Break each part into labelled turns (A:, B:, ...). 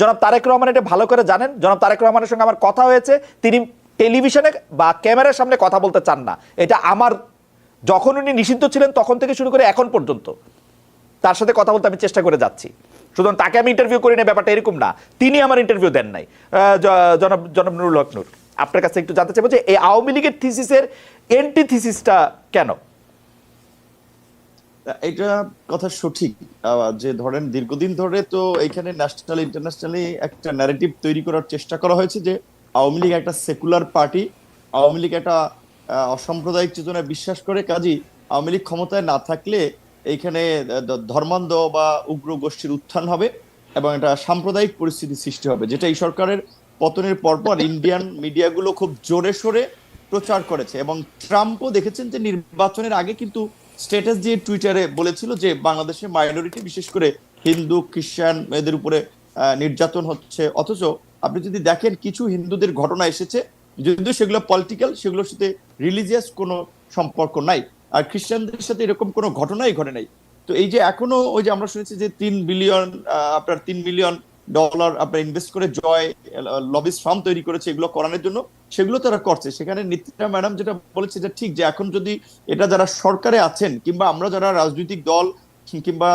A: জনাব তারেক রহমান এটা ভালো করে জানেন। জনাব তারেক রহমানের সঙ্গে আমার কথা হয়েছে। তিনি টেলিভিশনে বা ক্যামেরার সামনে কথা বলতে চান না। এটা আমার, যখন উনি নিষিদ্ধ ছিলেন তখন থেকে শুরু করে এখন পর্যন্ত। তার সাথে কথা বলতে আমি চেষ্টা করে যাচ্ছি। সুতরাং তাকে আমি ইন্টারভিউ করি না ব্যাপারটা এরকম না। তিনি আমার ইন্টারভিউ দেন নাই। জনাব জনাব নুরুল হক নূর, আপনার কাছে একটু জানতে চাইব যে এই আওয়ামী লীগের থিসিসের এন্টি থিসিসটা কেন?
B: এটা কথা সঠিক যে ধরেন দীর্ঘদিন ধরে তো এখানে ন্যাশনাল ইন্টারন্যাশনালি একটা ন্যারেটিভ তৈরি করার চেষ্টা করা হয়েছে যে আওয়ামী লীগ একটা সেকুলার পার্টি আওয়ামী লীগ একটা অসাম্প্রদায়িক চেতনায় বিশ্বাস করে। কাজী, আওয়ামী লীগ ক্ষমতায় না থাকলে এইখানে ধর্মান্ধ বা উগ্র গোষ্ঠীর উত্থান হবে এবং একটা সাম্প্রদায়িক পরিস্থিতি সৃষ্টি হবে, যেটা এই সরকারের পতনের পরপর ইন্ডিয়ান মিডিয়াগুলো খুব জোরে সোরে প্রচার করেছে। এবং ট্রাম্পও দেখেছেন যে নির্বাচনের আগে কিন্তু স্ট্যাটাস দিয়ে টুইটারে বলেছিল যে বাংলাদেশে মাইনরিটি বিশেষ করে হিন্দু, খ্রিস্টান এদের উপরে নির্যাতন হচ্ছে। অথচ আপনি যদি দেখেন কিছু হিন্দুদের ঘটনা এসেছে, যদিও সেগুলো পলিটিক্যাল সেগুলোর সাথে রিলিজিয়াস কোনো সম্পর্ক নাই। আর খ্রিস্টানদের সাথে এরকম কোনো ঘটনাই ঘটে নাই। তো এই যে এখনও ওই যে আমরা শুনেছি যে তিন বিলিয়ন আপনার তিন মিলিয়ন ডলার আপনার ইনভেস্ট করে জয় লবিস ফার্ম তৈরি করেছে এগুলো করানোর জন্য সেগুলো তারা করছে। সেখানে নিত্যা ম্যাডাম যেটা বলেছে যে ঠিক যে এখন যদি এটা যারা সরকারে আছেন কিংবা আমরা যারা রাজনৈতিক দল কিংবা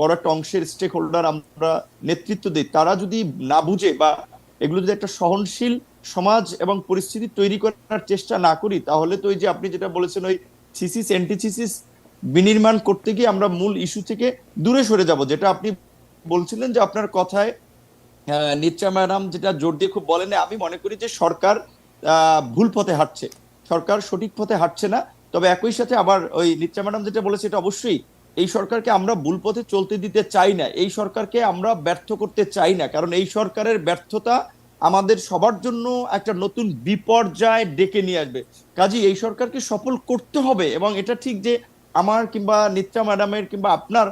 B: বড় একটা অংশের স্টেক হোল্ডার আমরা নেতৃত্ব দিই, তারা যদি না বুঝে বা এগুলো যদি একটা সহনশীল সমাজ এবং পরিস্থিতি তৈরি করার চেষ্টা না করি, তাহলে তো ওই যে আপনি যেটা বলেছেন ওই থিসিস অ্যান্টিথিসিস বিনির্মাণ করতে গিয়ে আমরা মূল ইস্যু থেকে দূরে সরে যাব। যেটা আপনি বলছিলেন যে আপনার কথায় নিত্রা ম্যাডাম যেটা জোর দিয়ে খুব বলেন আমি মনে করি যে সরকার ভুল পথে হাঁটছে। সরকার সঠিক পথে হাঁটছে না, তবে একই সাথে আবার ওই নিত্রা ম্যাডাম যেটা বলেছে এটা অবশ্যই, এই সরকারকে আমরা ভুল পথে চলতে দিতে চাই না, এই সরকারকে আমরা ব্যর্থ করতে চাই না, কারণ এই সরকারের ব্যর্থতা আমাদের সবার জন্য একটা নতুন বিপর্যয় ডেকে নিয়ে আসবে। কাজী, এই সরকারকে সফল করতে হবে, এবং এটা ঠিক যে আমার কিংবা নিত্রা ম্যাডামের কিংবা আপনার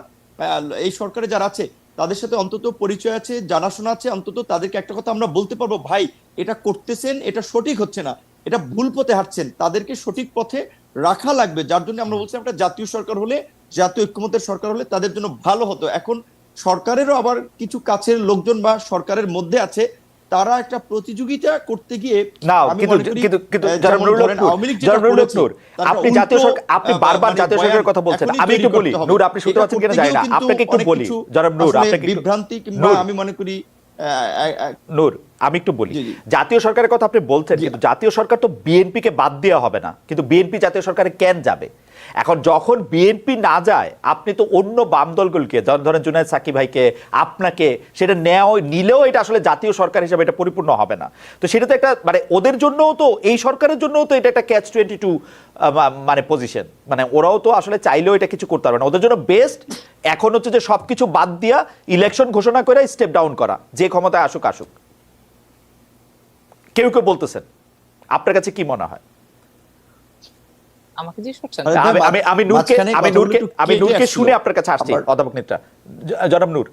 B: এই সরকারে যারা আছে, তাদের সাথে অন্তত পরিচয় আছে, জানাশোনা আছে, অন্তত তাদেরকে একটা কথা আমরা বলতে পারব, ভাই এটা করতেছেন এটা সঠিক হচ্ছে না এটা ভুল পথে হাঁটছেন তাদেরকে সঠিক পথে রাখা লাগবে। যার জন্য আমরা বলছিলাম একটা জাতীয় সরকার হলে জাতীয় ঐক্যমতের সরকার হলে তাদের জন্য ভালো হতো। এখন সরকারেরও আবার কিছু কাছের লোকজন বা সরকারের মধ্যে আছে তারা একটা প্রতিযোগিতা করতে গিয়ে
A: না
B: আমি
A: কিন্তু
B: মনে করি,
A: কিন্তু কিন্তু আপনি জাতীয় সরকার আপনি বারবার
B: মানে
A: জাতীয় সরকারের কথা বলছেন। আমি একটু বলি নূর আপনি শুনতে পাচ্ছেন কিনা জানি না। আপনাকে একটু বলি জনাব নূর আপনাকে
B: বিভ্রান্তি কিংবা আমি মনে করি
A: নূর আমি একটু বলি। জাতীয় সরকারের কথা আপনি বলছেন কিন্তু জাতীয় সরকার তো বিএনপি কে বাদ দেওয়া হবে না। কিন্তু বিএনপি জাতীয় সরকারে কেন যাবে? এখন যখন বিএনপি না যায় আপনি তো অন্য বাম দলগুলোকে ধরেন জুনায়দ সাকি ভাইকে আপনাকে সেটা নেওয়া নিলেও এটা আসলে জাতীয় সরকার হিসেবে এটা পরিপূর্ণ হবে না। তো সেটা তো একটা মানে ওদের জন্যও তো এই সরকারের জন্যও তো এটা একটা ক্যাচ টোয়েন্টি টু মানে পজিশন মানে ওরাও তো আসলে চাইলেও এটা কিছু করতে পারবে না। ওদের জন্য বেস্ট এখন হচ্ছে যে সবকিছু বাদ দিয়া ইলেকশন ঘোষণা করে স্টেপ ডাউন করা যে ক্ষমতায় আসুক আসুক। কেউ কেউ বলতেছেন আপনার কাছে কি মনে হয়?
C: আমাকে জিজ্ঞেস করছেন?
B: আরে,
A: আমি আমি আমি নূরকে আমি নূরকে আমি নূরকে শুনে আপনার কাছে আসছি অধ্যাপক নেত্রা। জ- জনাব নূর।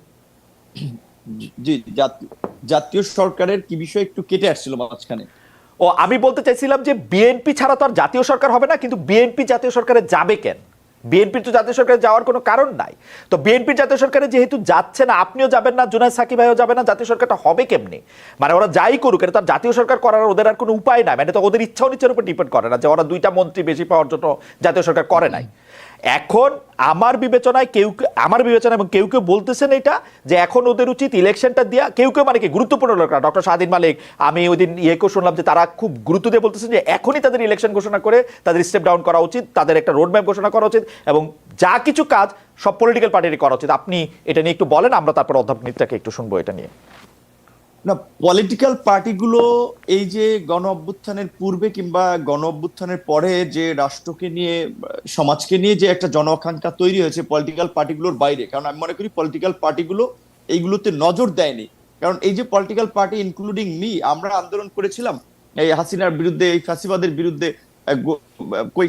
B: জি জাতীয়- জাতীয় সরকারের কি বিষয় একটু কেটে আসছিল মাঝখানে?
A: ও আমি বলতে চাইছিলাম যে বিএনপি ছাড়া তো আর জাতীয় সরকার হবে না কিন্তু বিএনপি জাতীয় সরকারে যাবে কেন? বিএনপির তো জাতীয় সরকারে যাওয়ার কোনো কারণ নাই। তো বিএনপির জাতীয় সরকারে যেহেতু যাচ্ছে না, আপনিও যাবেন না জুনায় সাকিব ভাইও যাবে না, জাতীয় সরকারটা হবে কেমনি? মানে ওরা যাই করুক, এটা তার জাতীয় সরকার করার ওদের আর কোনো উপায় নাই। মানে তো ওদের ইচ্ছা অনিচ্ছার উপর ডিপেন্ড করে না যে ওরা দুইটা মন্ত্রী বেশি পাওয়ার জন্য জাতীয় সরকার করে নাই। এখন আমার বিবেচনায় কেউ আমার বিবেচনা এবং কেউ কেউ বলতেছেন এটা, যে এখন ওদের উচিত ইলেকশনটা দিয়া। কেউ কেউ মানে কি, গুরুত্বপূর্ণ লোকরা ডক্টর শাহিন মালিক, আমি ওই দিন ইয়েকেও শুনলাম যে তারা খুব গুরুত্ব দিয়ে বলতেছেন যে এখনই তাদের ইলেকশন ঘোষণা করে তাদের স্টেপ ডাউন করা উচিত, তাদের একটা রোড ম্যাপ ঘোষণা করা উচিত এবং যা কিছু কাজ সব পলিটিক্যাল পার্টিরই করা উচিত। আপনি এটা নিয়ে একটু বলেন, আমরা তারপর অধ্যাপক নিত্যাকে একটু শুনব এটা নিয়ে।
B: না পলিটিক্যাল পার্টিগুলো এই যে গণ অভ্যুত্থানের পূর্বে কিংবা গণ অভ্যুত্থানের পরে যে রাষ্ট্রকে নিয়ে, সমাজকে নিয়ে যে একটা জন আকাঙ্ক্ষা তৈরি হয়েছে পলিটিক্যাল পার্টিগুলোর বাইরে, কারণ আমি মনে করি পলিটিক্যাল পার্টিগুলো এইগুলোতে নজর দেয়নি। কারণ এই যে পলিটিক্যাল পার্টি ইনক্লুডিং মি আমরা আন্দোলন করেছিলাম, এই হাসিনার বিরুদ্ধে, এই ফাঁসিবাদের বিরুদ্ধে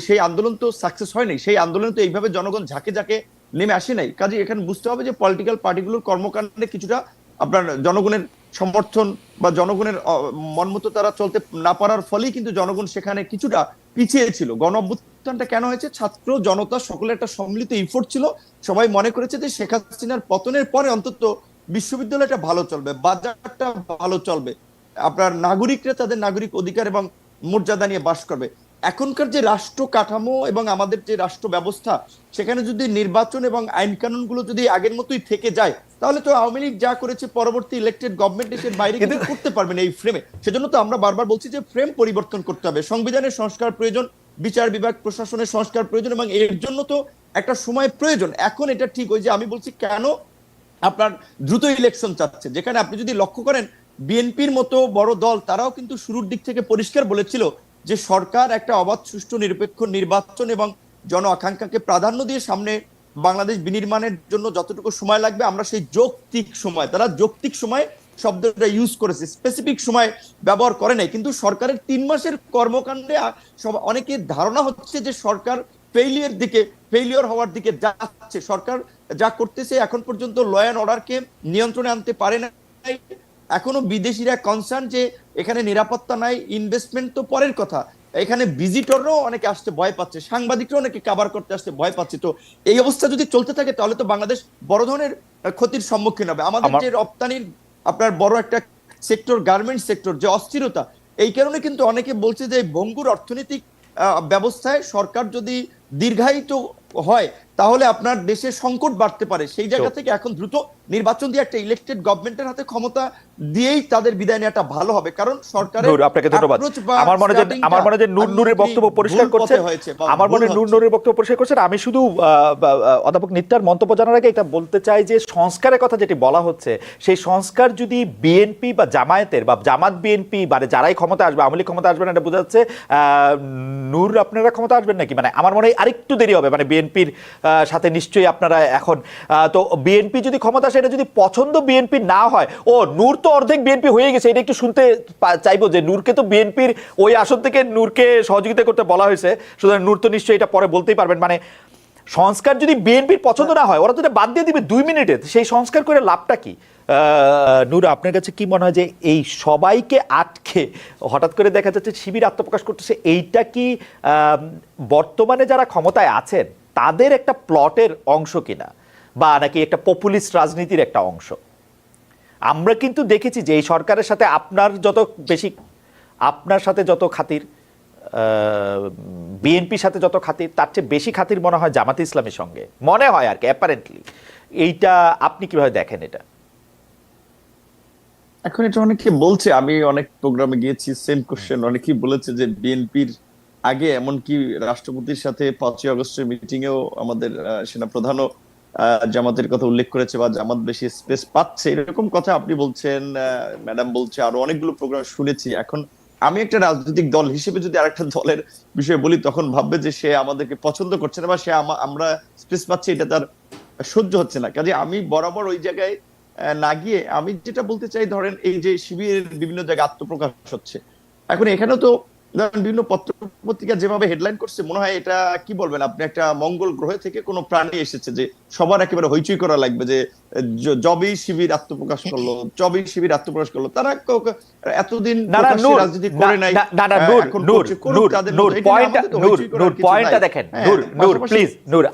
B: সেই আন্দোলন তো সাকসেস হয়নি, সেই আন্দোলন তো এইভাবে জনগণ ঝাঁকে ঝাঁকে নেমে আসে নাই। কাজে এখানে বুঝতে হবে যে পলিটিক্যাল পার্টিগুলোর কর্মকাণ্ডে কিছুটা আপনার জনগণের সমর্থন বা জনগণের মনমতো তারা চলতে না পারার ফলেই কিন্তু জনগণ সেখানে কিছুটা পিছিয়ে ছিল। গণ অভ্যুত্থানটা কেন হয়েছে? ছাত্র জনতা সকলের একটা সম্মিলিত ইফোর্ট ছিল। সবাই মনে করেছে যে শেখ হাসিনার পতনের পরে অন্তত বিশ্ববিদ্যালয়টা ভালো চলবে, বাজারটা ভালো চলবে। আপনার নাগরিকরা তাদের নাগরিক অধিকার এবং মর্যাদা নিয়ে বাস করবে। এখনকার যে রাষ্ট্র কাঠামো এবং আমাদের যে রাষ্ট্র ব্যবস্থা সেখানে যদি নির্বাচন এবং আইন কানুনগুলো যদি আগের মতোই থেকে যায় তাহলে তো আওয়ামী লীগ যা করেছে পরবর্তী ইলেক্টেড গভর্নমেন্ট এসে বাইরে কিছু করতে পারবে না এই ফ্রেমে সেজন্য তো আমরা বারবার বলছি যে ফ্রেম পরিবর্তন করতে হবে। সংবিধানের সংস্কার প্রয়োজন বিচার বিভাগ প্রশাসনের সংস্কার প্রয়োজন এবং এর জন্য তো একটা সময় প্রয়োজন। এখন এটা ঠিক ওই যে আমি বলছি কেন আপনার দ্রুত ইলেকশন চাচ্ছে যেখানে আপনি যদি লক্ষ্য করেন বিএনপির মতো বড় দল তারাও কিন্তু শুরুর দিক থেকে পরিষ্কার বলেছিল যে সরকার একটা অবাধ, সুষ্ঠু, নিরপেক্ষ নির্বাচন এবং জন আকাঙ্ক্ষাকে প্রাধান্য দিয়ে সামনে বাংলাদেশ বিনির্মাণের জন্য যতটুকু সময় লাগবে, আমরা সেই যৌক্তিক সময়, তারা যৌক্তিক সময় শব্দটা ইউজ করেছে স্পেসিফিক সময় ব্যবহার করে নাই। কিন্তু সরকারের তিন মাসের কর্মকাণ্ডে অনেকের ধারণা হচ্ছে যে সরকার ফেইলিয়ার দিকে ফেইলিয়র হওয়ার দিকে যাচ্ছে। সরকার যা করতেছে এখন পর্যন্ত ল অর্ডারকে নিয়ন্ত্রণে আনতে পারে না এখনও বিদেশিরা কনসার্ন যে এখানে নিরাপত্তা নাই ইনভেস্টমেন্ট তো পরের কথা। এখানে ভিজিটররাও অনেকে আসতে ভয় পাচ্ছে সাংবাদিকরাও অনেকে কাবার করতে আসতে ভয় পাচ্ছে। তো এই অবস্থা যদি চলতে থাকে তাহলে তো বাংলাদেশ বড় ধরনের ক্ষতির সম্মুখীন হবে। আমাদের যে রপ্তানির আপনার বড় একটা সেক্টর গার্মেন্টস সেক্টর যে অস্থিরতা এই কারণে কিন্তু অনেকে বলছে যে ভঙ্গুর অর্থনৈতিক আহ, ব্যবস্থায় সরকার যদি দীর্ঘায়িত হয় তাহলে আপনার দেশে সংকট বাড়তে পারে। সেই জায়গা থেকে এখন দ্রুত নির্বাচন দিয়ে একটা ইলেকটেড গভর্নমেন্টের হাতে ক্ষমতা দিয়েই তাদের বিদায় নেওয়াটা ভালো হবে। কারণ সরকারের
A: আপনাকে ধন্যবাদ। আমার মনে হয় আমার মনে হয় নূর
B: আমি
A: নূরের বক্তব্য পরিষ্কার
B: হয়েছে
A: আমার মনে নূর
B: হচ্ছে।
A: নূরের বক্তব্য পরিষ্কার করছেন। আমি শুধু অধ্যাপক নিত্যার মন্তব্য জানার আগে এটা বলতে চাই যে সংস্কারের কথা যেটি বলা হচ্ছে সেই সংস্কার যদি বিএনপি বা জামায়াতের বা জামাত বিএনপি মানে যারাই ক্ষমতা আসবে আওয়ামী লীগ ক্ষমতা আসবে না এটা বোঝা যাচ্ছে আহ, নূর আপনারা ক্ষমতা আসবেন নাকি? মানে আমার মনে হয় আরেকটু দেরি হবে। মানে বিএনপির সাথে নিশ্চয়ই আপনারা এখন তো বিএনপি যদি ক্ষমতা আসে, এটা যদি পছন্দ বিএনপি না হয়, ও নূর তো অর্ধেক বিএনপি হয়ে গেছে, এটা একটু শুনতে চাইব যে নূরকে তো বিএনপির ওই আসন থেকে নূরকে সহযোগিতা করতে বলা হয়েছে, সুতরাং নূর তো নিশ্চয়ই এটা পরে বলতেই পারবেন। মানে সংস্কার যদি বিএনপির পছন্দ না হয়, ওরা তো এটা বাদ দিয়ে দিবে দুই মিনিটে, সেই সংস্কার করে লাভটা কি? নূর, আপনার কাছে কি মনে হয় যে এই সবাইকে আটকে হঠাৎ করে দেখা যাচ্ছে শিবির আত্মপ্রকাশ করতেছে, এইটা কি বর্তমানে যারা ক্ষমতায় আছেন তাদের একটা প্লটের অংশ কিনা? বা নাকি একটা পপুলিস্ট রাজনীতির একটা অংশ? আমরা কিন্তু দেখেছি যে এই সরকারের সাথে আপনার যত বেশি আপনার সাথে যত খাতির বিএনপির সাথে যত খাতির তার চেয়ে বেশি খাতির মনে হয় জামাতে ইসলামের সঙ্গে। মনে হয় আর কি অ্যাপারেন্টলি এইটা আপনি কীভাবে দেখেন এটা?
B: এখন এটা অনেকে বলছে আমি অনেক প্রোগ্রামে গিয়েছি সেম কোশ্চেন অনেকেই বলেছে যে বিএনপির আগে এমনকি রাষ্ট্রপতির সাথে পাঁচই আগস্টের মিটিং এও আমাদের আহ, সেনাপ্রধানও আহ, জামাতের কথা উল্লেখ করেছে বা জামাত বেশি স্পেস পাচ্ছে। এরকম কথা আপনি বলছেন ম্যাডাম বলছে আরও অনেকগুলো প্রোগ্রাম শুনেছি। এখন আমি একটা রাজনৈতিক দল হিসেবে যদি আরেকটা দলের বিষয়ে বলি তখন ভাববে যে সে আমাদেরকে পছন্দ করছে না বা সে আমরা স্পেস পাচ্ছি এটা তার সহ্য হচ্ছে না। কাজে আমি বরাবর ওই জায়গায় না গিয়ে আমি যেটা বলতে চাই ধরেন এই যে শিবিরের বিভিন্ন জায়গায় আত্মপ্রকাশ হচ্ছে। এখন এখানেও তো বিভিন্ন পত্র পত্রিকা যেভাবে হেডলাইন করছে মনে হয় এটা কি বলবেন আপনি একটা মঙ্গল গ্রহ থেকে কোনো প্রাণী এসেছে যে সবার একেবারে হইচই করা লাগবে যে জ- জবেই শিবির আত্মপ্রকাশ করল জবেই শিবির আত্মপ্রকাশ করল তারা এতদিন রাজনীতি করে নাই নিয়ে
A: পয়েন্টটা দেখেন
B: হ্যাঁ,
A: নূর প্লিজ নূর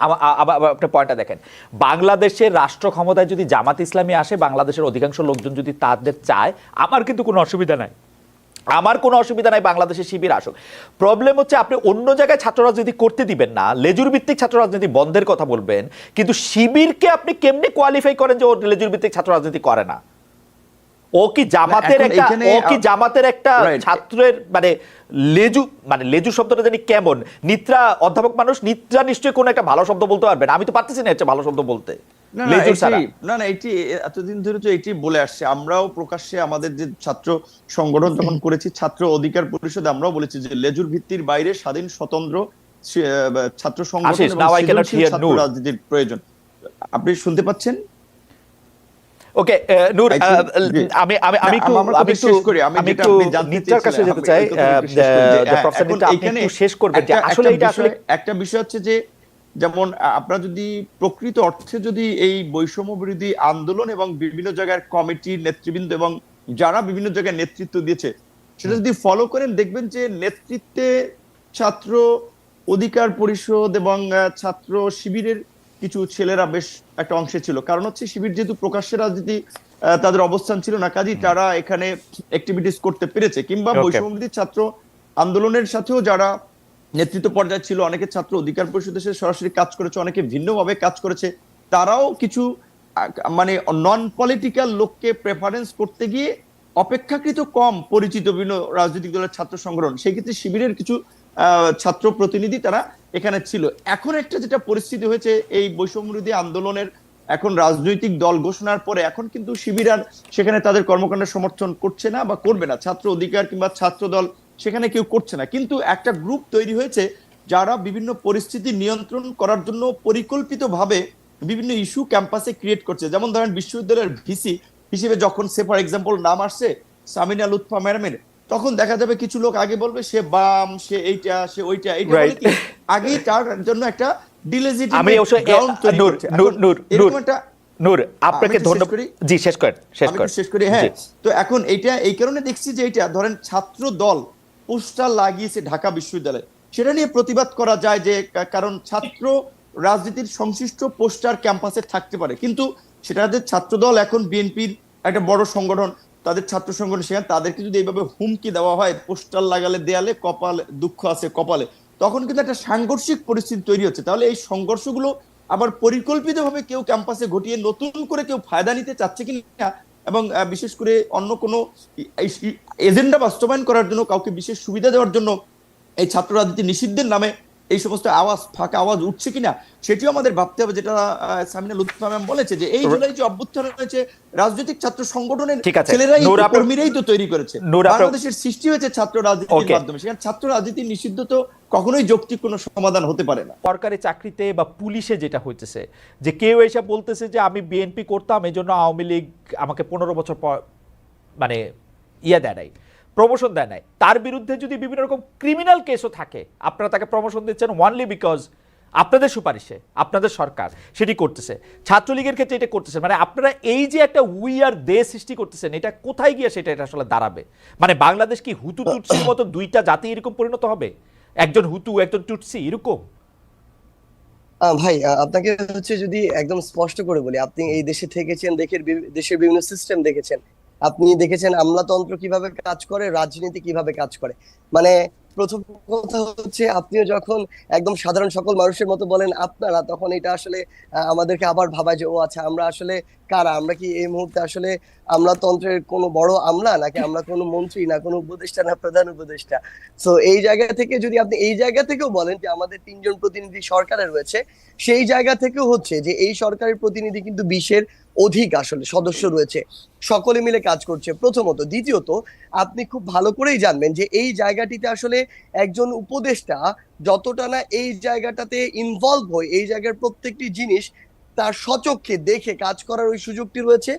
A: আপনার পয়েন্টটা দেখেন। বাংলাদেশের রাষ্ট্র ক্ষমতায় যদি জামাত ইসলামী আসে বাংলাদেশের অধিকাংশ লোকজন যদি তাদের চায় আমার কিন্তু কোনো অসুবিধা নাই। আমার কোনো অসুবিধা নাই বাংলাদেশের শিবির আসুক। প্রবলেম হচ্ছে আপনি অন্য জায়গায় ছাত্র রাজনীতি করতে দিবেন না লেজুর ভিত্তিক ছাত্র রাজনীতি বন্ধের কথা বলবেন কিন্তু শিবিরকে আপনি কেমনে কোয়ালিফাই করেন যে ও লেজুর ভিত্তিক ছাত্র রাজনীতি করে না? ও কি জামাতের একটা ও কি জামাতের একটা ছাত্রের মানে লেজু মানে লেজু শব্দটা জানি কেমন? নিত্রা অধ্যাপক মানুষ নিত্রা নিশ্চয়ই কোনো একটা ভালো শব্দ বলতে পারবেন আমি তো পারতেছি না একটা ভালো শব্দ বলতে।
B: না না এটি- না না এটি এতদিন ধরে তো এটি বলে আসছে আমরাও প্রকাশ্যে আমাদের যে ছাত্র সংগঠন যখন করেছি ছাত্র অধিকার পরিষদ আমরাও বলেছি যে লেজুর ভিত্তির বাইরে স্বাধীন স্বতন্ত্র ছাত্র সংগঠন ছাত্র রাজনীতির প্রয়োজন আপনি শুনতে পাচ্ছেন
A: ওকে নূর আহ,
B: think- জি।
A: আমি আমি আমি একটু আমি একটু
B: করি। আমি
A: একটু নিত্যার কাছে যেতে চাই প্রফেসর আপনি একটু শেষ করবেন যে আসলে এটা আসলে
B: একটা বিষয় হচ্ছে যে যেমন আপনারা যদি প্রকৃত অর্থে যদি এই বৈষম্য বিরোধী আন্দোলন এবং বিভিন্ন জায়গার কমিটি নেতৃবৃন্দ এবং যারা বিভিন্ন জায়গায় নেতৃত্ব দিয়েছে সেটা যদি ফলো করেন দেখবেন যে নেতৃত্বে ছাত্র অধিকার পরিষদ এবং ছাত্র শিবিরের কিছু ছেলেরা বেশ একটা অংশে ছিল। কারণ হচ্ছে শিবির যেহেতু প্রকাশ্যে রাজনীতি আহ, তাদের অবস্থান ছিল না কাজী তারা এখানে অ্যাক্টিভিটিস করতে পেরেছে। কিংবা. বৈষম্যবিরোধী ছাত্র আন্দোলনের সাথেও যারা নেতৃত্ব পর্যায়ে ছিল, অনেকে ছাত্র অধিকার পরিষদের সাথে সরাসরি কাজ করেছে, অনেকে ভিন্নভাবে কাজ করেছে। তারাও কিছু মানে নন পলিটিক্যাল লোককে প্রেফারেন্স করতে গিয়ে অপেক্ষাকৃত কম পরিচিত বিভিন্ন রাজনৈতিক দলের ছাত্র সংগঠন। সেই ক্ষেত্রে শিবিরের কিছু ছাত্র প্রতিনিধি তারা এখানে ছিল। এখন একটা যেটা পরিস্থিতি হয়েছে, এই বৈষম্যবিরোধী আন্দোলনের এখন রাজনৈতিক দল ঘোষণার পরে এখন কিন্তু শিবির আর সেখানে তাদের কর্মকাণ্ডের সমর্থন করছে না বা করবে না। ছাত্র অধিকার কিংবা ছাত্র দল সেখানে কেউ করছে না। কিন্তু একটা গ্রুপ তৈরি হয়েছে যারা বিভিন্ন পরিস্থিতি নিয়ন্ত্রণ করার জন্য পরিকল্পিতভাবে বিভিন্ন ইস্যু ক্যাম্পাসে ক্রিয়েট করছে। যেমন ধরেন বিশ্ববিদ্যালয়ের ভিসি হিসেবে যখন সে ফর এক্সাম্পল নাম আসছে সামিনা লুৎফা ম্যাডামের তখন দেখা যাবে কিছু লোক আগে বলবে সে বাম সে এইটা সে ওইটা এইটা আগেই তার জন্য একটা
A: আমি নূর আপনাকে ধন্যবাদ? জি শেষ করেন শেষ করেন।
B: শেষ করি হ্যাঁ। তো এখন এইটা এই কারণে দেখছি যে এটা ধরেন ছাত্র দল পোস্টার লাগিয়েছে ঢাকা বিশ্ববিদ্যালয়ে। সেটা নিয়ে প্রতিবাদ করা যায় যে কারণ ছাত্র রাজনীতির সংশ্লিষ্ট পোস্টার ক্যাম্পাসে থাকতে পারে। কিন্তু সেটাদের ছাত্র দল এখন বিএনপির একটা বড় সংগঠন, তাদের ছাত্র সংগঠন সেখানে, তাদেরকে যদি এইভাবে হুমকি দেওয়া হয়, পোস্টার লাগালে দেয়ালে কপালে দুঃখ আছে কপালে, তখন কিন্তু একটা সাংঘর্ষিক পরিস্থিতি তৈরি হচ্ছে। তাহলে এই সংঘর্ষগুলো আবার পরিকল্পিতভাবে কেউ ক্যাম্পাসে ঘটিয়ে নতুন করে কেউ ফায়দা নিতে চাচ্ছে কিনা এবং বিশেষ করে অন্য কোনো এজেন্ডা বাস্তবায়ন করার জন্য, কাউকে বিশেষ সুবিধা দেওয়ার জন্য এই ছাত্র রাজনীতি নিষিদ্ধের নামে এই সমস্ত আওয়াজ ফাঁকা আওয়াজ উঠছে কিনা সেটিও আমাদের ভাবতে হবে যেটা সামিনা লুৎফা ম্যাম বলেছে যে এই জুলাই যে অভ্যুত্থান হয়েছে রাজনৈতিক ছাত্র সংগঠনের ছেলেরাই কর্মীরাই তো তৈরি করেছে। বাংলাদেশের সৃষ্টি হয়েছে ছাত্র রাজনীতির মাধ্যমে। সেখানে ছাত্র রাজনীতি নিষিদ্ধ তো কখনোই যৌক্তিক কোনো সমাধান হতে পারে না।
A: সরকারি চাকরিতে বা পুলিশে যেটা হইতেছে যে কেউ এসে বলতেছে যে আমি বিএনপি করতাম এই জন্য আওয়ামী লীগ আমাকে পনেরো বছর পর মানে ইয়ে দেয় নাই। প্রমোশন দেয় নাই। তার বিরুদ্ধে যদি বিভিন্ন রকম ক্রিমিনাল কেসও থাকে, আপনারা তাকে প্রমোশন দিচ্ছেন ওয়ানলি বিকজ আপনাদের সুপারিশে, আপনাদের সরকার সেটি করতেছে। ছাত্রলীগের ক্ষেত্রে এটা করতেছে। মানে আপনারা এই যে একটা উইয়ার দে সৃষ্টি করতেছেন, এটা কোথায় গিয়ে সেটা এটা আসলে দাঁড়াবে? মানে বাংলাদেশ কি হুতু টুটসির মতো দুইটা জাতি এরকম পরিণত হবে? একজন হুতু, একজন টুটসি, এরকম?
D: ভাই আপনাকে হচ্ছে যদি একদম স্পষ্ট করে বলি, আপনি এই দেশে থেকেছেন দেশের দেশের বিভিন্ন সিস্টেম দেখেছেন আপনি দেখেছেন আমলাতন্ত্র কীভাবে কাজ করে, রাজনীতি কীভাবে কাজ করে? মানে প্রথম কথা হচ্ছে আপনিও যখন একদম সাধারণ সকল মানুষের মতো বলেন আপনারা, তখন এটা আসলে আমাদেরকে আবার ভাবায় যে, ও আচ্ছা আমরা আসলে কারা? আমরা কি এই মুহূর্তে আসলে আমলাতন্ত্রের কোনো বড় আমলা, নাকি আমরা কোনো মন্ত্রী, না কোনো উপদেষ্টা, না প্রধান উপদেষ্টা? সো এই জায়গা থেকে যদি আপনি এই জায়গা থেকেও বলেন যে, আমাদের তিনজন প্রতিনিধি সরকারে রয়েছে, সেই জায়গা থেকেও হচ্ছে যে, এই সরকারের প্রতিনিধি কিন্তু বিশের অধিক আসলে সদস্য রয়েছে। সকলে মিলে কাজ করছে। প্রথমত। দ্বিতীয়ত, আপনি খুব ভালো করেই জানবেন যে এই জায়গাটিতে আসলে একজন উপদেষ্টা যতটা না এই জায়গাটাতে ইনভলভ হয়, এই জায়গার প্রত্যেকটি জিনিস তার সচক্ষে দেখে কাজ করার ওই সুযোগটি রয়েছে।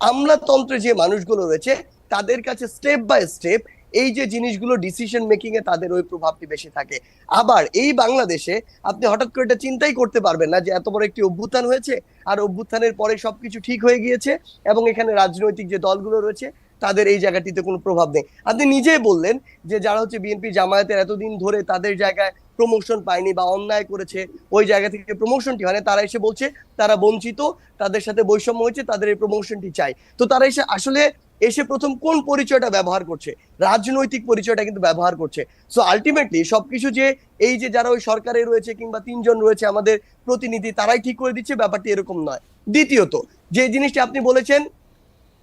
D: আমলাতন্ত্রে যে মানুষগুলো রয়েছে, তাদের কাছে স্টেপ বাই স্টেপ এই যে জিনিসগুলো ডিসিশন মেকিং এ তাদের ওই প্রভাবটি বেশি থাকে। আবার এই বাংলাদেশে আপনি হঠাৎ করে এটা চিন্তাই করতে পারবেন না যে এত বড় একটি অভ্যুত্থান হয়েছে আর অভ্যুত্থানের পরে সবকিছু ঠিক হয়ে গিয়েছে এবং এখানে রাজনৈতিক যে দলগুলো রয়েছে তাদের এই জায়গাটিতে কোনো প্রভাব নেই। আপনি নিজেই বললেন যে যারা হচ্ছে বিএনপি জামায়াতের এতদিন ধরে তাদের জায়গায় প্রমোশন পায়নি বা অন্যায় করেছে, ওই জায়গা থেকে প্রমোশনটি হয় তারা এসে বলছে তারা বঞ্চিত, তাদের সাথে বৈষম্য হয়েছে, তাদের এই প্রমোশনটি চাই। তো তারা এসে আসলে এসে প্রথম কোন পরিচয়টা ব্যবহার করছে? রাজনৈতিক পরিচয়টা কিন্তু ব্যবহার করছে। সো আলটিমেটলি সবকিছু যে এই যে যারা ওই সরকারে রয়েছে কিংবা তিনজন রয়েছে আমাদের প্রতিনিধি, তারাই ঠিক করে দিচ্ছে, ব্যাপারটি এরকম নয়। দ্বিতীয়ত, যে জিনিসটি আপনি বলেছেন,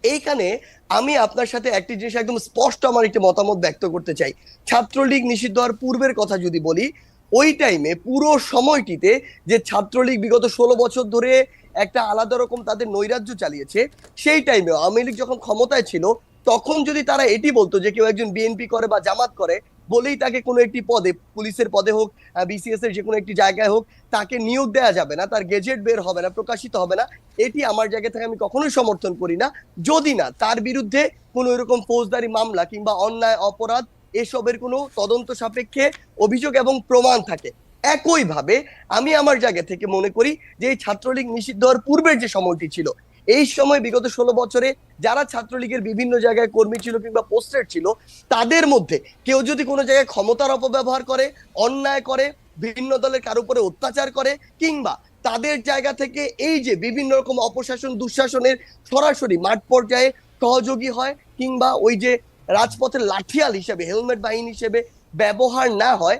D: এইখানে আমি আপনার সাথে একটি জিনিস একদম স্পষ্ট আমার একটি মতামত ব্যক্ত করতে চাই। ছাত্রলীগ নিষিদ্ধ হওয়ার পূর্বের কথা যদি বলি, ওই টাইমে পুরো সময়টিতে যে ছাত্রলীগ বিগত ষোলো বছর ধরে একটা আলাদা রকম তাদের নৈরাজ্য চালিয়েছে। সেই টাইমে আওয়ামী লীগ যখন ক্ষমতায় ছিল, তখন যদি তারা এটি বলতো যে কেউ একজন বিএনপি করে বা জামাত করে, বলেই তাকে কোনো একটি পদে, পুলিশের পদে হোক বিসিএস এর যে কোনো একটি জায়গায় হোক, তাকে নিয়োগ দেওয়া যাবে না, তার গেজেট বের হবে না, প্রকাশিত হবে না। এটি আমার জায়গা থেকে আমি কখনোই সমর্থন করি না। যদি না, তার বিরুদ্ধে কোনো এরকম ফৌজদারি মামলা কিংবা অন্যায়, অপরাধ, এসবের কোনো তদন্ত সাপেক্ষে অভিযোগ এবং প্রমাণ থাকে। একইভাবে আমি আমার জায়গা থেকে মনে করি যে এই ছাত্রলীগ নিষিদ্ধ হওয়ার পূর্বের যে সময়টি ছিল, এই সময় বিগত ষোলো বছরে যারা ছাত্রলীগের বিভিন্ন জায়গায় কর্মী ছিল কিংবা পোস্টেড ছিল, তাদের মধ্যে কেউ যদি কোনো জায়গায় ক্ষমতার অপব্যবহার করে, অন্যায় করে বিভিন্ন দলের কারও উপরে অত্যাচার করে, কিংবা তাদের জায়গা থেকে এই যে বিভিন্ন রকম অপশাসন, দুঃশাসনের সরাসরি মাঠ পর্যায়ে সহযোগী হয়, কিংবা ওই যে রাজপথের লাঠিয়াল হিসেবে, হেলমেট বাহিনী হিসেবে ব্যবহার না হয়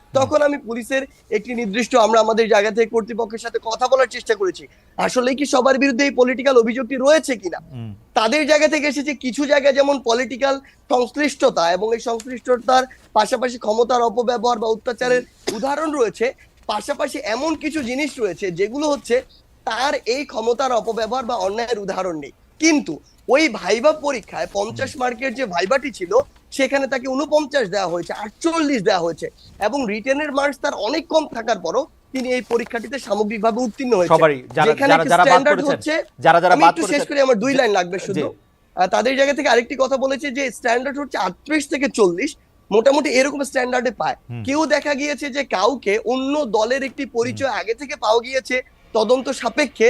D: তখন আমি পুলিশের একটি নির্দিষ্ট আমরা আমাদের জায়গা থেকে কর্তৃপক্ষের সাথে কথা বলার চেষ্টা করেছি। আসলে কি সবার বিরুদ্ধে এই পলিটিক্যাল অভিযোগটি রয়েছে কিনা? তাদের জায়গা থেকে এসেছে কিছু জায়গায় যেমন পলিটিক্যাল সংশ্লিষ্টতা এবং এই সংশ্লিষ্টতার পাশাপাশি ক্ষমতার অপব্যবহার বা অত্যাচারের উদাহরণ রয়েছে। পাশাপাশি এমন কিছু জিনিস রয়েছে যেগুলো হচ্ছে তার এই ক্ষমতার অপব্যবহার বা অন্যায়ের উদাহরণ নেই। কিন্তু ওই ভাইবা পরীক্ষায় পঞ্চাশ মার্কের যে ভাইবাটি ছিল সেখানে তাকে উনপঞ্চাশ দেওয়া হয়েছে আটচল্লিশ দেওয়া হয়েছে এবং রিটেনের মার্কস তার অনেক কম থাকার পরও তিনি এই পরীক্ষাটিতে সামগ্রিকভাবে উত্তীর্ণ হয়েছে
A: সবারই যারা
D: যেখানে
A: যারা বাদ
D: হচ্ছে
A: যারা যারা বাদ
D: শেষ করি আমার দুই লাইন লাগবে শুধু। তাদের জায়গা থেকে আরেকটি কথা বলেছে যে স্ট্যান্ডার্ড হচ্ছে আটত্রিশ থেকে চল্লিশ মোটামুটি এরকম স্ট্যান্ডার্ডে পায়। কেউ দেখা গিয়েছে যে কাউকে অন্য দলের একটি পরিচয় আগে থেকে পাওয়া গিয়েছে তদন্ত সাপেক্ষে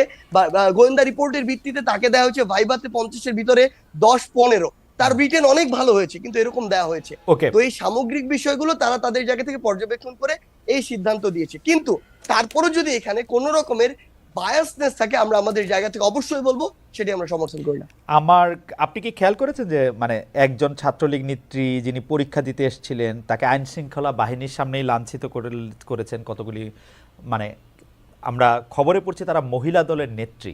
D: গোয়েন্দা রিপোর্টের ভিত্তিতে তাকে দেওয়া হয়েছে ভাইবাতে পঞ্চাশের ভিতরে দশ পনেরো। তার রিটেন অনেক ভালো হয়েছে কিন্তু এরকম দেওয়া হয়েছে। তো এই সামগ্রিক বিষয়গুলো তারা তাদের জায়গা থেকে পর্যবেক্ষণ করে এই সিদ্ধান্ত দিয়েছে। কিন্তু তারপরও যদি এখানে কোনো রকমের বায়াসনেস থাকে আমরা আমাদের জায়গা থেকে অবশ্যই বলব সেটি আমরা সমর্থন করি না।
A: আমার আপনি কি খেয়াল করেছেন যে মানে একজন ছাত্রলীগ নেত্রী যিনি পরীক্ষা দিতে এসেছিলেন তাকে আইন শৃঙ্খলা বাহিনীর সামনেই লাঞ্ছিত করে করেছেন কতগুলি মানে আমরা খবরে পড়ছি তারা মহিলা দলের নেত্রী।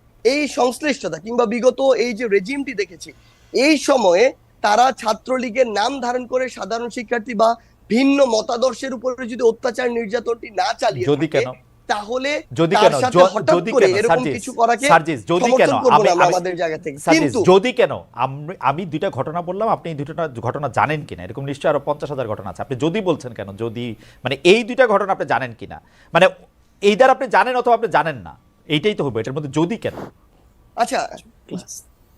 D: এই সংশ্লিষ্টতা কিংবা বিগত এই যে রেজিমটি দেখেছি এই সময়ে তারা ছাত্রলীগের নাম ধারণ করে সাধারণ শিক্ষার্থী বা ভিন্ন মতাদর্শের উপরে যদি অত্যাচার নির্যাতনটি না চালিয়ে
A: যদি কেন?
D: তাহলে
A: যদি কেন? যদি কেন?
D: এরকম কিছু করাকে
A: যদি কেন?
D: আমাদের জায়গা থেকে। কিন্তু
A: যদি কেন? আমি দুইটা ঘটনা বললাম আপনি এই দুটো ঘটনা জানেন কিনা? এরকম নিশ্চয়ই আরও পঞ্চাশ হাজার ঘটনা আছে। আপনি যদি বলছেন কেন? যদি মানে এই দুইটা ঘটনা আপনি জানেন কিনা? মানে এই দ্বারা আপনি জানেন অথবা আপনি জানেন না? এইটাই তো হবে এটার মধ্যে যদি কেন?
D: আচ্ছা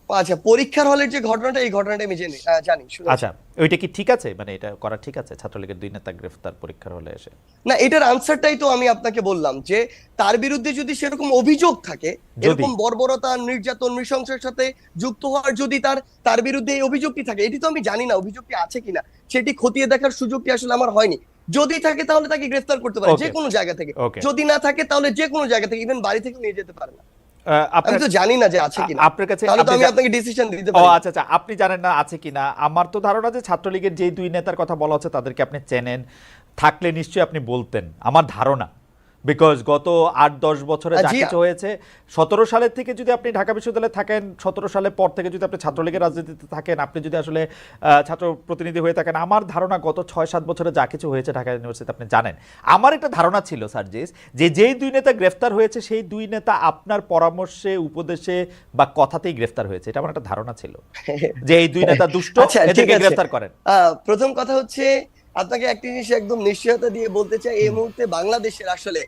D: আচ্ছা পরীক্ষার হলের যে ঘটনাটা এই ঘটনাটা আমি জেনে জানি
A: আচ্ছা ওইটা কি ঠিক আছে? মানে এটা করা ঠিক আছে? ছাত্রলীগের দুই নেতা গ্রেফতার পরীক্ষার হলে এসে?
D: না এটার আনসারটাই তো আমি আপনাকে বললাম যে তার বিরুদ্ধে যদি সেরকম অভিযোগ থাকে এরকম বর্বরতা নির্যাতন নৃশংসের সাথে যুক্ত হওয়ার যদি তার তার বিরুদ্ধে এই অভিযোগটি থাকে এটি তো আমি জানি না অভিযোগটি আছে কিনা সেটি খতিয়ে দেখার সুযোগটি আসলে আমার হয়নি। যদি থাকে তাহলে তাকে গ্রেফতার করতে পারে যে কোনো জায়গা থেকে। যদি না থাকে তাহলে যে কোনো জায়গা থেকে ইভেন বাড়ি থেকে নিয়ে যেতে পারে না। আমি তো জানি না যে আছে কিনা।
A: আপনার কাছে
D: তাহলে আমি আপনাকে ডিসিশন দিতে পারি।
A: আচ্ছা আচ্ছা আপনি জানেন না আছে কিনা। আমার তো ধারণা যে ছাত্রলীগের যেই দুই নেতার কথা বলা হচ্ছে তাদেরকে আপনি চেনেন। থাকলে নিশ্চয়ই আপনি বলতেন। আমার ধারণা। বিকজ গত আট দশ বছরে যা কিছু হয়েছে সতেরো সালের থেকে যদি আপনি ঢাকা বিশ্ববিদ্যালয়ে থাকেন সতেরো সালের পর থেকে যদি আপনি ছাত্রলীগের রাজনীতিতে থাকেন আপনি যদি আসলে ছাত্র প্রতিনিধি হয়ে থাকেন আমার ধারণা গত ছয় সাত বছরে যা কিছু হয়েছে ঢাকা ইউনিভার্সিটিতে আপনি জানেন। আমার একটা ধারণা ছিল সার্জিস যে যেই দুই নেতা গ্রেফতার হয়েছে সেই দুই নেতা আপনার পরামর্শে উপদেশে বা কথাতেই গ্রেফতার হয়েছে। এটা আমার একটা ধারণা ছিল। যে এই দুই নেতা দুষ্ট
D: আচ্ছা,
A: এদেরকে গ্রেফতার করেন।
D: প্রথম কথা হচ্ছে আপনাকে একটি জিনিস একদম নিশ্চয়তা দিয়ে বলতে চাই এই মুহূর্তে বাংলাদেশের আসলে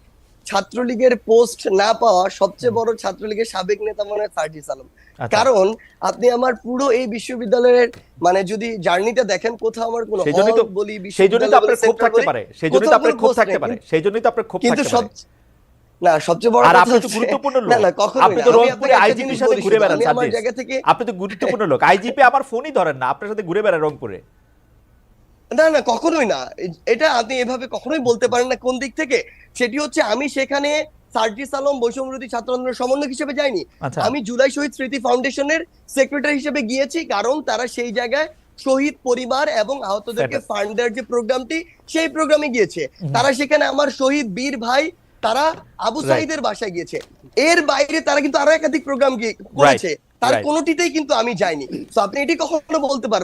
D: ছাত্রলীগের পোস্ট না পাওয়া সবচেয়ে বড় ছাত্রলীগের সাবেক নেতা মনে হয় সার্জিস আলম।
A: আচ্ছা।
D: কারণ আপনি আমার পুরো এই বিশ্ববিদ্যালয়ের মানে যদি জার্নিটা দেখেন কোথাও আমার কোনো
A: সেই জন্যই তো
D: বলি
A: সেই জন্যই তো আপনার ক্ষোভ থাকতে পারে। সেই জন্যই তো আপনার ক্ষোভ থাকতে পারে। সেই জন্যই তো আপনার ক্ষোভ
D: কিন্তু
A: থাকতে
D: সব না সবচেয়ে বড়
A: আর আপনি তো গুরুত্বপূর্ণ লোক
D: না কখনো
A: আপনি তো রংপুরে আইজিপির সাথে ঘুরে বেড়ান
D: আমি জায়গা থেকে
A: আপনি তো গুরুত্বপূর্ণ লোক। আইজিপি আমার ফোনই ধরেন না। আপনার সাথে ঘুরে বেড়ায় রংপুরে।
D: না না কখনোই না। এটা আপনি এভাবে কখনোই বলতে পারেন না কোন দিক থেকে। সেটি হচ্ছে আমি সেখানে সার্জিস আলম বৈষম্যবিরোধী ছাত্র আন্দোলনের সমন্বয়ক হিসেবে যাইনি।
A: আচ্ছা।
D: আমি জুলাই শহীদ স্মৃতি ফাউন্ডেশনের সেক্রেটারি হিসেবে গিয়েছি কারণ তারা সেই জায়গায় শহীদ পরিবার এবং আহতদেরকে ফান্ড দেওয়ার যে প্রোগ্রামটি সেই প্রোগ্রামে গিয়েছে। তারা সেখানে আমার শহীদ বীর ভাই তারা আবু. সাইদের বাসায় গিয়েছে। এর বাইরে তারা কিন্তু আরও একাধিক প্রোগ্রাম করেছে। তার. কোনোটিতেই কিন্তু আমি যাইনি। তো আপনি এটি কখনো বলতে পারবেন